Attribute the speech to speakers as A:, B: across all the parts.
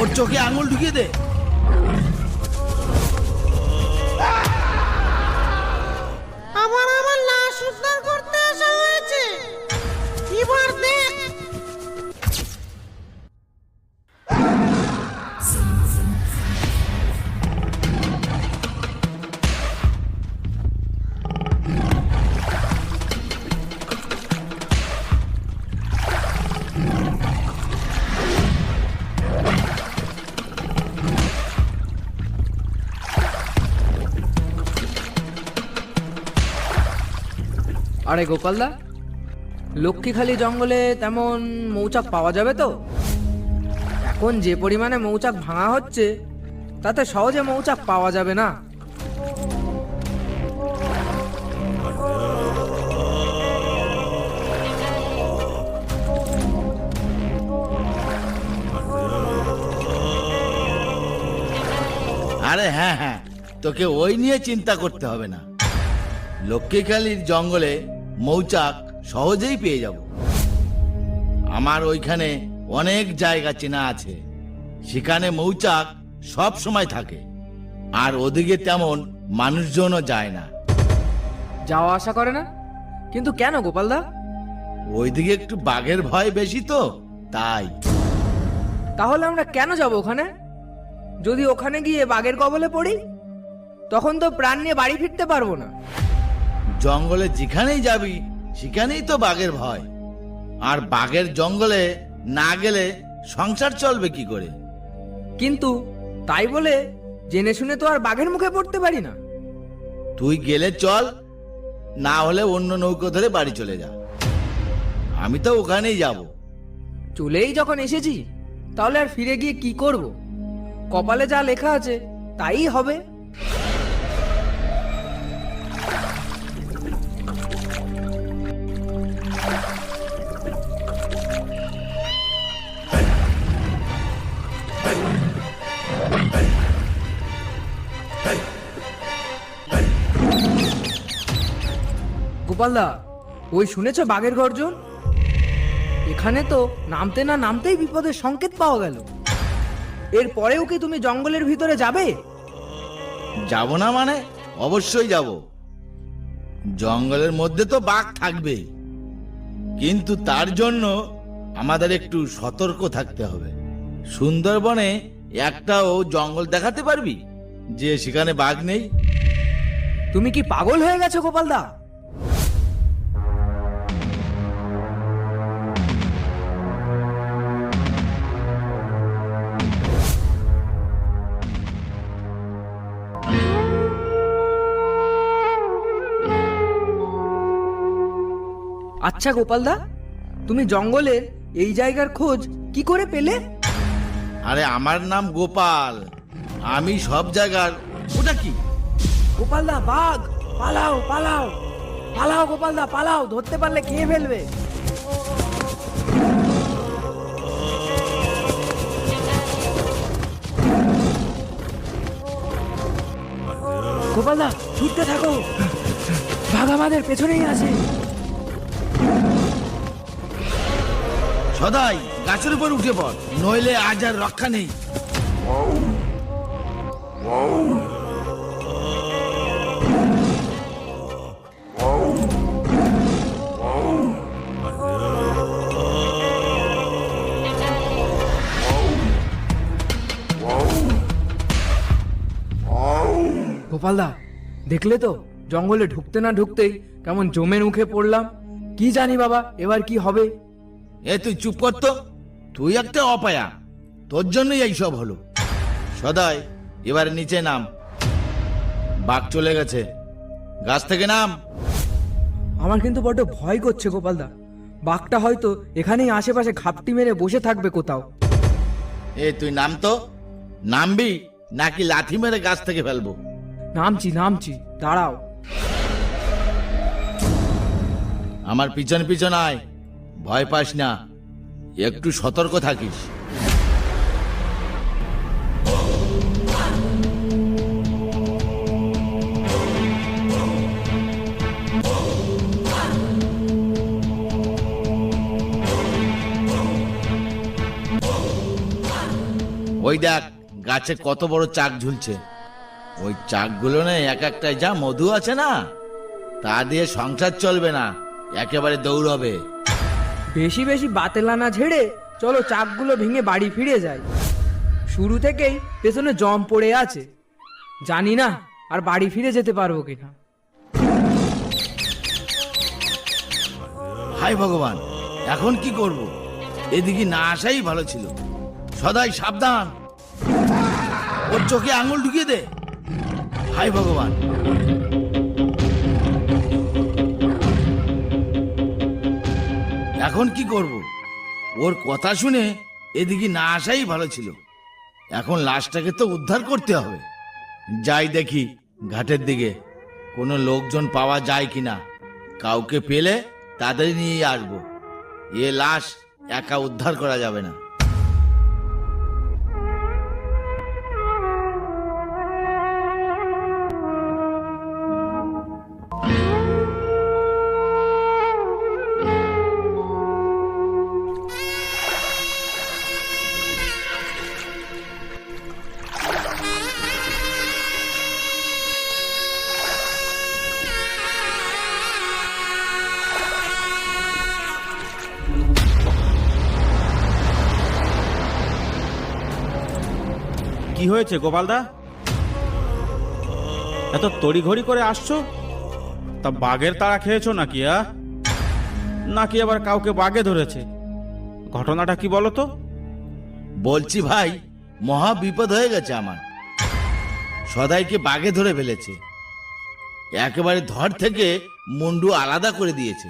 A: ওর চোখে আঙুল ঢুকিয়ে দে।
B: আরে গোপালদা লক্ষ্মীখালি জঙ্গলে তেমন মৌচাক পাওয়া যাবে তো? এখন যে পরিমাণে মৌচাক ভাঙা হচ্ছে, তাতে সহজে মৌচাক পাওয়া যাবে না।
A: আরে হ্যাঁ হ্যাঁ তোকে ওই নিয়ে চিন্তা করতে হবে না। লক্ষ্মীখালির জঙ্গলে মৌচাক সহজেই পেয়ে যাব। আমার ওইখানে অনেক জায়গা চেনা আছে। সেখানে মৌচাক সব সময় থাকে। আর ওদিকে তেমন মানুষজনও যায় না।
B: যাওয়া আশা করে না? কিন্তু কেন গোপালদা
A: ওইদিকে একটু বাঘের ভয় বেশি তো তাই।
B: তাহলে আমরা কেন যাব ওখানে? যদি ওখানে গিয়ে বাঘের কবলে পড়ি তখন তো প্রাণ নিয়ে বাড়ি ফিরতে পারব না।
A: জঙ্গলে যেখানেই যাবি সেখানেই তো বাঘের ভয়। আর বাঘের জঙ্গলে না গেলে সংসার চলবে কি করে?
B: কিন্তু তাই বলে জেনে শুনে তো আর বাঘের মুখে পড়তে পারি না।
A: তুই গেলে চল না হলে অন্য নৌকো ধরে বাড়ি চলে যা। আমি তো ওখানেই যাব।
B: চলেই যখন এসেছি তাহলে আর ফিরে গিয়ে কি করব? কপালে যা লেখা আছে তাই হবে। গোপালদা ওই শুনেছ বাঘের গর্জন? এখানে তো নামতে না নামতেই বিপদের সংকেত পাওয়া গেল। এরপরেও কি তুমি জঙ্গলের ভিতরে যাবে?
A: যাব না মানে? অবশ্যই যাব। জঙ্গলের মধ্যে তো বাঘ থাকবে। কিন্তু তার জন্য আমাদের একটু সতর্ক থাকতে হবে। সুন্দরবনে একটাও জঙ্গল দেখাতে পারবি? যে সেখানে বাঘ নেই।
B: তুমি কি পাগল হয়ে গেছো গোপালদা? আচ্ছা গোপালদা তুমি জঙ্গলের এই জায়গার খোঁজ কি করে পেলে?
A: আরে আমার নাম গোপাল। আমি সব জায়গার ওটা কি?
B: গোপালদা বাঘ! পালাও পালাও। পালাও গোপালদা পালাও। ধরতে পারলে খেয়ে ফেলবে। গোপালদা ছুটতে থাকো। বাঘ আমাদের পেছনেই আছে।
A: সদাই, গাছের উপর উঠে পড়, নইলে আজ আর রক্ষা নেই।
B: গোপালদা, দেখলে তো? জঙ্গলে ঢুকতে না ঢুকতেই কেমন জমের মুখে পড়লাম। কি জানি বাবা, এবার কি হবে?
A: এ তুই চুপ কর তো। তুই একটা অপায়া। তোর জন্যই এই সব হলো। সদাই এবারে নিচে নাম। বাঘ চলে গেছে। গাছ থেকে নাম।
B: আমার কিন্তু বড্ড ভয় করছে গোপালদা। বাঘটা হয়তো এখানেই আশেপাশে ঘাপটি মেরে বসে থাকবে কোথাও।
A: এ তুই নাম তো? নামবি নাকি লাথি মেরে গাছ থেকে ফেলব?
B: নামছি নামছি। দাঁড়াও।
A: আমার পিছন পিছন আয়। ভয় পাস না। একটু সতর্ক থাকিস। ওই দেখ, গাছে কত বড় চাক ঝুলছে। ওই চাকগুলো না, এক একটায় যা মধু আছে না, তা দিয়ে সংসার চলবে না, একেবারে দৌড়বে।
B: বেশি বেশি বাতেলানা ঝেড়ে চলো চাকগুলো ভেঙে বাড়ি ফিরে যাই। শুরু থেকেই পেছনে জম পড়ে আছে। জানি না আর বাড়ি ফিরে যেতে পারব কিনা।
A: হাই ভগবান, এখন কি করব? এদিকে না আসাই ভালো ছিল। সদাই সাবধান। ওর চোখে আঙুল ঢুকিয়ে দে। হাই ভগবান। এখন কি করব? ওর কথা শুনে এদিকে না আসাই ভালো ছিল। এখন লাশটাকে তো উদ্ধার করতে হবে। যাই দেখি ঘাটের দিকে কোনো লোকজন পাওয়া যায় কিনা। কাউকে পেলে তাদের নিয়ে আসব। এ লাশ একা উদ্ধার করা যাবে না।
C: কি হয়েছে গোপালদা এত তড়িঘড়ি করে আসছো? তা বাঘের তাড়া খেয়েছো নাকি, আ? নাকি আবার কাউকে বাঘে ধরেছে? ঘটনাটা কি বলো তো?
A: বলছি ভাই, মহা বিপদ হয়ে গেছে আমার। সদাইকে বাগে ধরে ফেলেছে। একেবারে ধর থেকে মুন্ডু আলাদা করে দিয়েছে।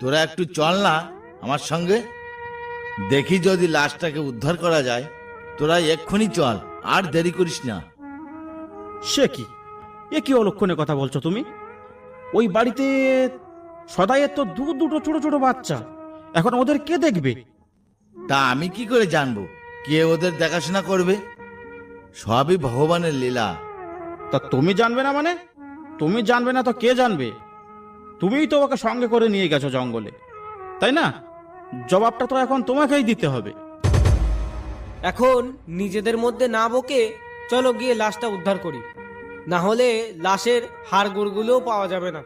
A: তোরা একটু চল না আমার সঙ্গে। দেখি যদি লাশটাকে উদ্ধার করা যায়। তোরা এক্ষুনি চল আর দেরি করিস না।
C: সে কি? এ কি অলক্ষণে কথা বলছো তুমি? ওই বাড়িতে সদাইয়ের তো দু দুটো ছোট ছোট বাচ্চা। এখন ওদের কে দেখবে?
A: তা আমি কি করে জানব? কে ওদের দেখাশোনা করবে? সবই ভগবানের লীলা।
C: তা তুমি জানবে না মানে? তুমি জানবে না তো কে জানবে? তুমিই তো ওকে সঙ্গে করে নিয়ে গেছো জঙ্গলে। তাই না? জবাবটা তো এখন তোমাকেই দিতে হবে।
D: এখন নিজেদের মধ্যে না বকে চলো গিয়ে লাশটা উদ্ধার করি। না হলে লাশের হাড়গোড়গুলোও পাওয়া যাবে না।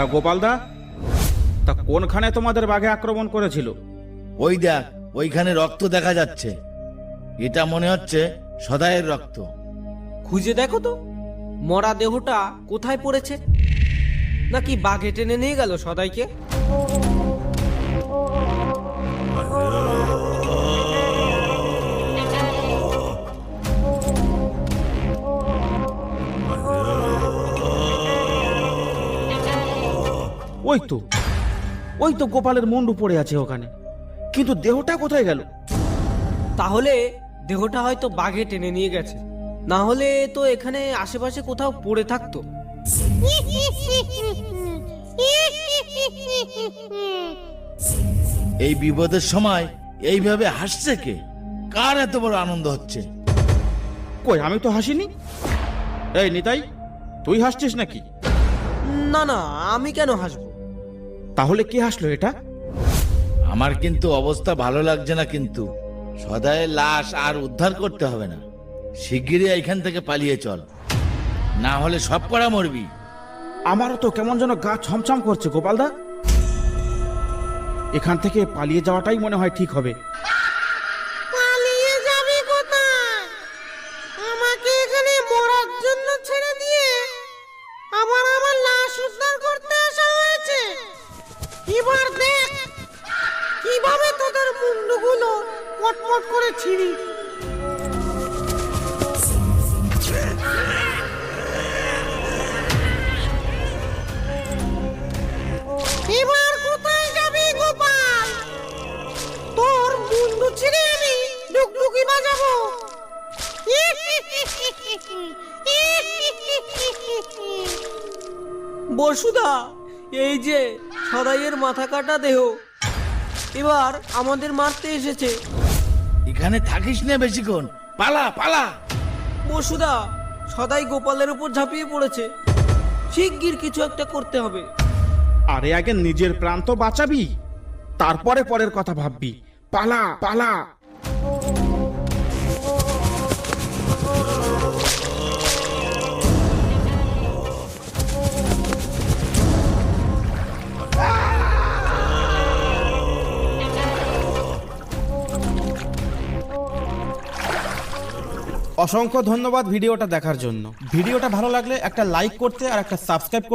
C: তা গোপালদা তা কোনখানে তোমাদের বাঘে আক্রমণ করেছিল?
A: ওই দেখ ওইখানে রক্ত দেখা যাচ্ছে। এটা মনে হচ্ছে সদায়ের রক্ত।
D: খুঁজে দেখো তো মরা দেহটা কোথায় পড়েছে? নাকি বাঘে টেনে নিয়ে গেল সদাইকে?
C: ওই তো ওই তো গোপালের মুন্ডু পড়ে আছে ওখানে। কিন্তু দেহটা কোথায় গেল?
D: তাহলে দেহটা হয়তো বাঘে টেনে নিয়ে গেছে। না হলে তো এখানে আশেপাশে কোথাও পড়ে থাকতো।
A: এই বিপদের সময় এইভাবে হাসছে কে? কার এত বড় আনন্দ হচ্ছে?
C: কই আমি তো হাসিনি? এই নিতাই তুই হাসছিস নাকি?
D: না না আমি কেন হাসবো?
C: তাহলে কে হাসলো এটা?
A: আমার কিন্তু অবস্থা ভালো লাগছে না কিন্তু। সদায় লাশ আর উদ্ধার করতে হবে না। শিগগিরই এখান থেকে পালিয়ে চল। না হলে সব করা মরবি।
C: আমারও তো কেমন যেন গা ছমছম করছে গোপালদা। এখান থেকে পালিয়ে যাওয়াটাই মনে হয় ঠিক হবে।
D: বসুদা এই যে সদাইয়ের মাথা কাটা দেহ। এবার আমাদের মারতে এসেছে।
A: এখানে থাকিস না বেশিক্ষণ। পালা পালা।
D: বসুদা সদাই গোপালের উপর ঝাঁপিয়ে পড়েছে। শিগগির কিছু একটা করতে হবে।
C: আরে আগে নিজের প্রাণ তো বাঁচাবি। তারপরে পরের কথা ভাববি। পালা পালা। অসংখ্য ধন্যবাদ ভিডিওটা দেখার জন্য। ভিডিওটা ভালো লাগলে একটা লাইক করতে আর একটা সাবস্ক্রাইব